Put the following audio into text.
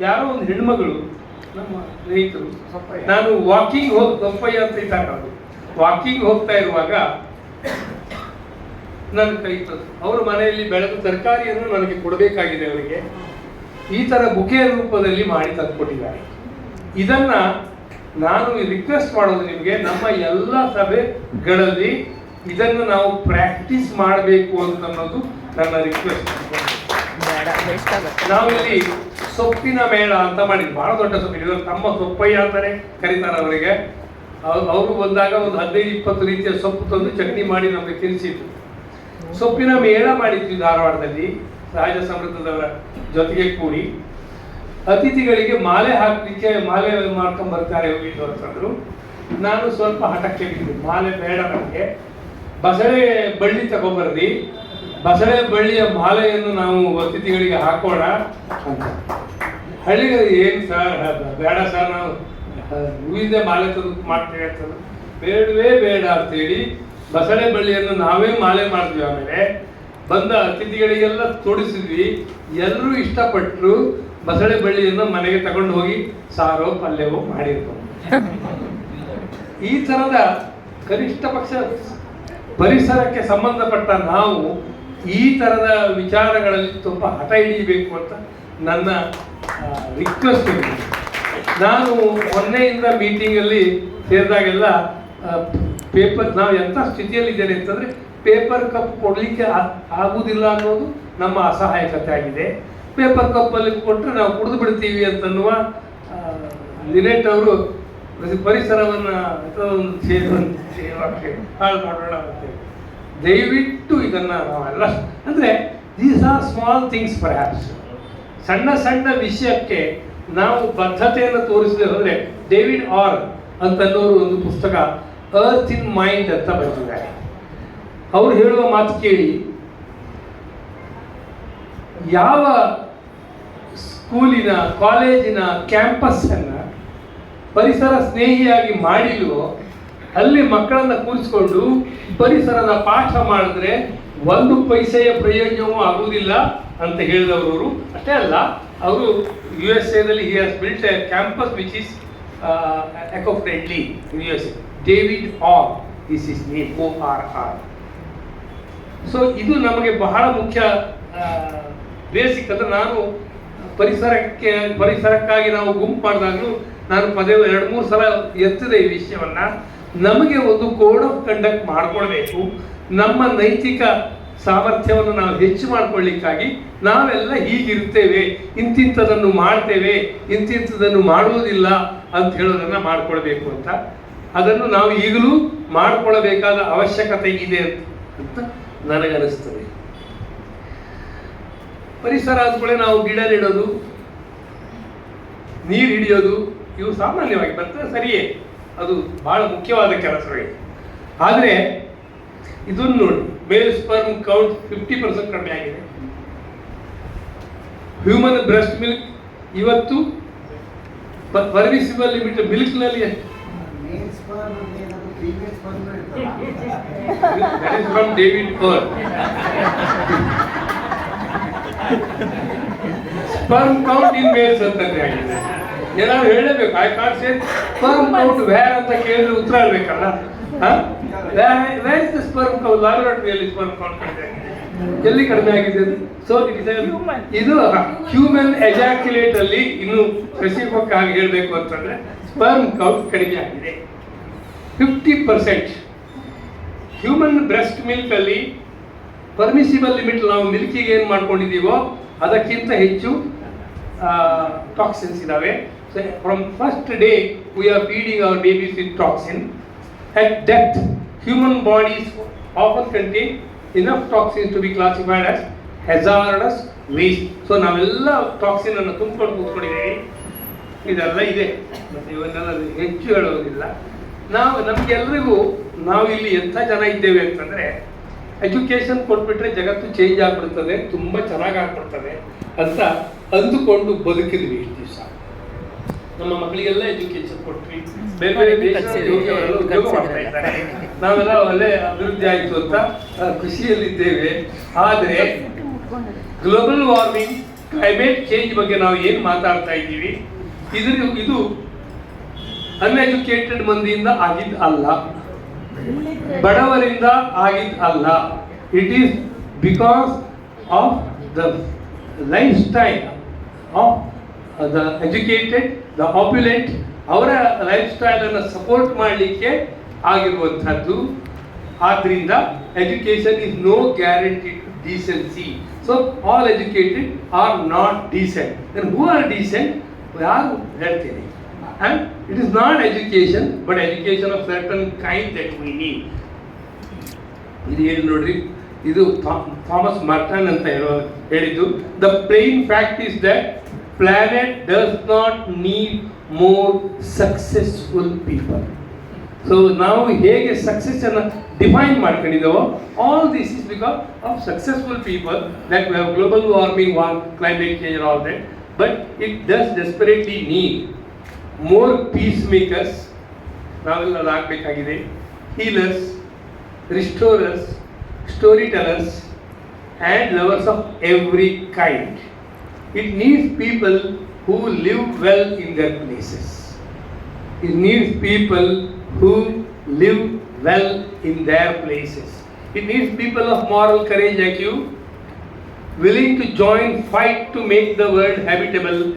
ಯಾರೋ ಒಂದು ಹೆಣ್ಮಗಳು ನಮ್ಮ ಸ್ನೇಹಿತರು ನಾನು ವಾಕಿಂಗ್ ಹೋಗ್ ಸಪ್ಪಯ್ಯ ಅಂತ ಇದ್ದಾಗ ವಾಕಿಂಗ್ ಹೋಗ್ತಾ ಇರುವಾಗ ನನ್ನ ಕೈ ತಂದು ಅವ್ರ ಮನೆಯಲ್ಲಿ ಬೆಳೆದ ತರಕಾರಿಯನ್ನು ನನಗೆ ಕೊಡಬೇಕಾಗಿದೆ ಅವರಿಗೆ ಈ ತರ ಬುಕೆ ರೂಪದಲ್ಲಿ ಮಾಡಿ ತಂದುಕೊಟ್ಟಿದ್ದಾರೆ. ಇದನ್ನ ನಾನು ರಿಕ್ವೆಸ್ಟ್ ಮಾಡೋದು ನಿಮಗೆ ನಮ್ಮ ಎಲ್ಲ ಸಭೆಗಳಲ್ಲಿ ಇದನ್ನು ನಾವು ಪ್ರಾಕ್ಟೀಸ್ ಮಾಡಬೇಕು ಅಂತ ಅನ್ನೋದು ನನ್ನ ರಿಕ್ವೆಸ್ಟ್ ಆಗುತ್ತೆ. ನಾವಿಲ್ಲಿ ಸೊಪ್ಪಿನ ಮೇಳ ಅಂತ ಮಾಡಿದ್ವಿ. ಬಹಳ ದೊಡ್ಡ ಸೊಪ್ಪಿನ. ತಮ್ಮ ಸೊಪ್ಪಯ್ಯ ಅಂತಾನೆ ಕರೀತಾರೆ ಅವರಿಗೆ. ಅವರು ಬಂದಾಗ ಒಂದು ಹದಿನೈದು, ಇಪ್ಪತ್ತು ರೀತಿಯ ಸೊಪ್ಪು ತಂದು ಚಟ್ನಿ ಮಾಡಿ ನಮಗೆ ತಿನ್ನಿಸಿದ್ರು ಸೊಪ್ಪಿನ ಮೇಳ ಮಾಡಿದ್ವಿ ಧಾರವಾಡದಲ್ಲಿ ಸಹಜ ಸಮೃದ್ಧದವರ ಜೊತೆಗೆ ಕೂಡಿ. ಅತಿಥಿಗಳಿಗೆ ಮಾಲೆ ಹಾಕಲಿಕ್ಕೆ ಮಾಲೆ ಮಾಡ್ಕೊಂಡು ಬರ್ತಾರೆ ಹೋಗಿದ್ದು ಅಂತಂದ್ರು ನಾನು ಸ್ವಲ್ಪ ಹಠಕ್ಕೆ ಬಿಟ್ಟಿದ್ದೆ ಮಾಲೆ ಬೇಡ ನಮಗೆ. ಬಸಳೆ ಬಳ್ಳಿ ತಗೊಂಬರ್ದಿ ಬಸಳೆ ಬಳ್ಳಿಯ ಮಾಲೆಯನ್ನು ನಾವು ಅತಿಥಿಗಳಿಗೆ ಹಾಕೋಣ ಅಂತ. ಹಳ್ಳಿಗೆ ಏನು ಸರ್ ಬೇಡ ಸರ್ ನಾವು ಹೂವಿಂದ ಮಾಲೆ ತಂದು ಮಾಡ್ತೇವೆ ಅಂತ. ಬೇಡವೇ ಬೇಡ ಅಂತೇಳಿ ಬಸಳೆ ಬಳ್ಳಿಯನ್ನು ನಾವೇ ಮಾಲೆ ಮಾಡಿದ್ವಿ ಆಮೇಲೆ. ಬಂದ ಅತಿಥಿಗಳಿಗೆಲ್ಲ ತೊಡಿಸಿದ್ವಿ ಎಲ್ಲರೂ ಇಷ್ಟಪಟ್ಟರು ಬಸಳೆ ಬಳ್ಳಿಯನ್ನು ಮನೆಗೆ ತಗೊಂಡು ಹೋಗಿ ಸಾರೋ ಪಲ್ಯವೋ ಮಾಡಿರ್ತವೆ ಈ ಥರದ ಕನಿಷ್ಠ ಪಕ್ಷ ಪರಿಸರಕ್ಕೆ ಸಂಬಂಧಪಟ್ಟ ನಾವು ಈ ತರದ ವಿಚಾರಗಳಲ್ಲಿ ತುಂಬ ಹಠ ಹಿಡಿಯಬೇಕು ಅಂತ ನನ್ನ ರಿಕ್ವೆಸ್ಟ್ ನಾನು ಮೊನ್ನೆಯಿಂದ ಮೀಟಿಂಗಲ್ಲಿ ಸೇರಿದಾಗೆಲ್ಲ ಪೇಪರ್ ನಾವು ಎಂಥ ಸ್ಥಿತಿಯಲ್ಲಿದ್ದೇನೆ ಅಂತಂದರೆ ಪೇಪರ್ ಕಪ್ ಕೊಡಲಿಕ್ಕೆ ಆಗುವುದಿಲ್ಲ ಅನ್ನೋದು ನಮ್ಮ ಅಸಹಾಯಕತೆ ಆಗಿದೆ ಪೇಪರ್ ಕಪ್ಪಲ್ಲಿ ಕೊಟ್ಟರೆ ನಾವು ಕುಡಿದು ಬಿಡ್ತೀವಿ ಅಂತನ್ನುವ ಲಿನೆಟ್ ಅವರು ಪರಿಸರವನ್ನು ಸೇವೆ- ಹಾಳು ಮಾಡೋಣ ಅಂತ ಹೇಳಿ. ದಯವಿಟ್ಟು ಇದನ್ನ ನಾವೆಲ್ಲ ಅಂದ್ರೆ these are small things perhaps ಸಣ್ಣ ಸಣ್ಣ ವಿಷಯಕ್ಕೆ ನಾವು ಬದ್ಧತೆಯನ್ನು ತೋರಿಸದೆ ಹೋದ್ರೆ ಡೇವಿಡ್ ಆರ್ ಅಂತನ್ನೋರು ಒಂದು ಪುಸ್ತಕ ಅರ್ತ್ ಇನ್ ಮೈಂಡ್ ಅಂತ ಬರೆದಿದ್ದಾರೆ. ಅವ್ರು ಹೇಳುವ ಮಾತು ಕೇಳಿ. ಯಾವ ಸ್ಕೂಲಿನ, ಕಾಲೇಜಿನ ಕ್ಯಾಂಪಸ್ ಅನ್ನ ಪರಿಸರ ಸ್ನೇಹಿಯಾಗಿ ಮಾಡಿಲ್ವೋ ಅಲ್ಲಿ ಮಕ್ಕಳನ್ನ ಕೂರಿಸ್ಕೊಂಡು ಪರಿಸರದ ಪಾಠ ಮಾಡಿದ್ರೆ ಒಂದು ಪೈಸೆಯ ಪ್ರಯೋಜನವೂ ಆಗುವುದಿಲ್ಲ ಅಂತ ಹೇಳಿದವರು ಅಷ್ಟೇ ಅಲ್ಲ, ಅವರು U S ಎದಲ್ಲಿ he has built a campus which is eco friendly U S A David Orr this is name O R R so ಇದು ನಮಗೆ ಬಹಳ ಮುಖ್ಯ ಬೇಸಿಕ್ ಅಂದ್ರೆ ನಾನು ಪರಿಸರಕ್ಕೆ, ಪರಿಸರಕ್ಕಾಗಿ ನಾವು ಗುಂಪು ಮಾಡಿದಾಗಲೂ ನಾನು ಪದೇ ಎರಡು, ಮೂರು ಸಲ ಎತ್ತಿದೆ ಈ ವಿಷಯವನ್ನ. ನಮಗೆ ಒಂದು ಕೋಡ್ ಆಫ್ ಕಂಡಕ್ಟ್ ಮಾಡ್ಕೊಳ್ಬೇಕು. ನಮ್ಮ ನೈತಿಕ ಸಾಮರ್ಥ್ಯವನ್ನು ನಾವು ಹೆಚ್ಚು ಮಾಡ್ಕೊಳ್ಳಿಕ್ಕಾಗಿ ನಾವೆಲ್ಲ ಹೀಗಿರ್ತೇವೆ, ಇಂತಿಂಥದನ್ನು ಮಾಡ್ತೇವೆ, ಇಂತಿಂಥದನ್ನು ಮಾಡುವುದಿಲ್ಲ ಅಂತ ಹೇಳೋದನ್ನು ಮಾಡ್ಕೊಳ್ಬೇಕು ಅಂತ. ಅದನ್ನು ನಾವು ಈಗಲೂ ಮಾಡಿಕೊಳ್ಳಬೇಕಾದ ಅವಶ್ಯಕತೆ ಇದೆ ಅಂತ ನನಗನಿಸ್ತದೆ ಪರಿಸರ ಅಂದ್ಕೊಳ್ಳೆ ನಾವು ಗಿಡ ನೆಡೋದು ನೀರು ಹಿಡಿಯೋದು ಇವು ಸಾಮಾನ್ಯವಾಗಿ ಬರ್ತದೆ ಸರಿಯೇ. ಅದು ಬಹಳ ಮುಖ್ಯವಾದ ಕೆಲಸವೇ ಆದರೆ ಇದನ್ನು ನೋಡಿ male sperm count fifty percent ಕಡಿಮೆ ಆಗಿದೆ. ಹ್ಯೂಮನ್ ಬ್ರೆಸ್ಟ್ ಮಿಲ್ಕ್ ಇವತ್ತು permissible limit ಮಿಲ್ಕ್ನಲ್ಲಿ from David per sperm count in males ಅಂತಂದ್ರೆ ಆಗಿದೆ. ಏನಾದ್ರು ಹೇಳಲೇಬೇಕು I can't say sperm count where ಅಂತ ಕೇಳಿದ್ರೆ ಉತ್ತರ ಹೇಳ್ಬೇಕಲ್ಲ where is the sperm count ಲ್ಯಾಬೊರೇಟರಿಯಲ್ಲಿ sperm count ಕಡಿಮೆ ಎಲ್ಲಿ ಕಡಿಮೆ ಆಗಿದೆ ಸೊ. ಇದು ಹ್ಯೂಮನ್ ಎಜಾಕ್ಯುಲೇಟ್ ಅಲ್ಲಿ ಇನ್ನು ಸ್ಪೆಸಿಫಿಕ್ ಆಗಿ ಹೇಳಬೇಕು ಅಂತಂದ್ರೆ ಸ್ಪರ್ಮ್ ಕೌಂಟ್ ಕಡಿಮೆ ಆಗಿದೆ. Fifty percent human breast milk ಅಲ್ಲಿ ಪರ್ಮಿಸಿಬಲ್ ಲಿಮಿಟ್ ನಾವು ಮಿಲ್ಕಿಗೆ ಏನು ಮಾಡ್ಕೊಂಡಿದ್ದೀವೋ ಅದಕ್ಕಿಂತ ಹೆಚ್ಚು ಟಾಕ್ಸಿನ್ಸ್ ಇದಾವೆ. From first day we are feeding our babies with toxin at death human bodies offer contain enough toxins to be classified as hazardous waste so ನಾವೆಲ್ಲ toxin ಅನ್ನು ತುಂಬಿಕೊಂಡು ಕೂತ್ಕೊಂಡಿದ್ದೀವಿ. ಇದೆಲ್ಲ ಇದೆ. ಮತ್ತೆ ಇವನ್ನೆಲ್ಲ ಹೆಚ್ಚು ಹೇಳೋದಿಲ್ಲ. ನಾವು ನಮಗೆಲ್ಲರಿಗೂ ನಾವು ಇಲ್ಲಿ ಎಂಥ ಜನ ಇದ್ದೇವೆ ಅಂತಂದ್ರೆ ಎಜುಕೇಶನ್ ಕೊಟ್ಬಿಟ್ರೆ ಜಗತ್ತು ಚೇಂಜ್ ಆಗ್ಬಿಡ್ತದೆ ತುಂಬ ಚೆನ್ನಾಗಿ ಆಗ್ಬಿಡ್ತದೆ ಅಂತ ಅಂದುಕೊಂಡು ಬದುಕಿದ್ವಿ ಇಷ್ಟು ದಿವಸ. ನಮ್ಮ ಮಕ್ಕಳಿಗೆಲ್ಲ ಎಜುಕೇಶನ್ ಕೊಟ್ವಿ. ಬೇರೆ ಬೇರೆ ಮಾಡ್ತಾ ಇದ್ದಾರೆ. ನಾವೆಲ್ಲ ಒಳ್ಳೆ ಅಭಿವೃದ್ಧಿ ಆಯಿತು ಅಂತ ಖುಷಿಯಲ್ಲಿದ್ದೇವೆ. ಆದರೆ ಗ್ಲೋಬಲ್ ವಾರ್ಮಿಂಗ್ ಕ್ಲೈಮೇಟ್ ಚೇಂಜ್ ಬಗ್ಗೆ ನಾವು ಏನು ಮಾತಾಡ್ತಾ ಇದ್ದೀವಿ? ಇದ್ರ ಇದು ಅನ್ಎಜುಕೇಟೆಡ್ ಮಂದಿಯಿಂದ ಆಗಿದ್ದು ಅಲ್ಲ. ಬಡವರಿಂದ ಆಗಿದ್ದು ಅಲ್ಲ. It is because of the lifestyle of the educated the opulent ಅವರ ಲೈಫ್ ಸ್ಟೈಲನ್ನು ಸಪೋರ್ಟ್ ಮಾಡಲಿಕ್ಕೆ ಆಗಿರುವಂಥದ್ದು. ಆದ್ದರಿಂದ education is no guarantee to decency so all educated are not decent who are decent ಯಾರು ಹೇಳ್ತೀನಿ. And it is not education but education of certain kind that we need. ಇದು ಹೇಳಿ ನೋಡ್ರಿ? ಇದು ಥಾಮಸ್ ಮರ್ಟನ್ ಅಂತ ಹೇಳೋ, ಹೇಳಿದ್ದು the plain fact is that planet does not need more successful people so ನಾವು ಹೇಗೆ ಸಕ್ಸಸ್ ಅನ್ನು define ಮಾಡ್ಕೊಂಡಿದ್ದೇವೋ all this is because of successful people that we have global warming war climate change all that but it does desperately need more peacemakers ನಾವೆಲ್ಲ ಆಗಬೇಕಾಗಿದೆ healers restorers, storytellers, and lovers of every kind. It needs people who live well in their places. It needs people who live well in their places. It needs people of moral courage like you, willing to join fight to make the world habitable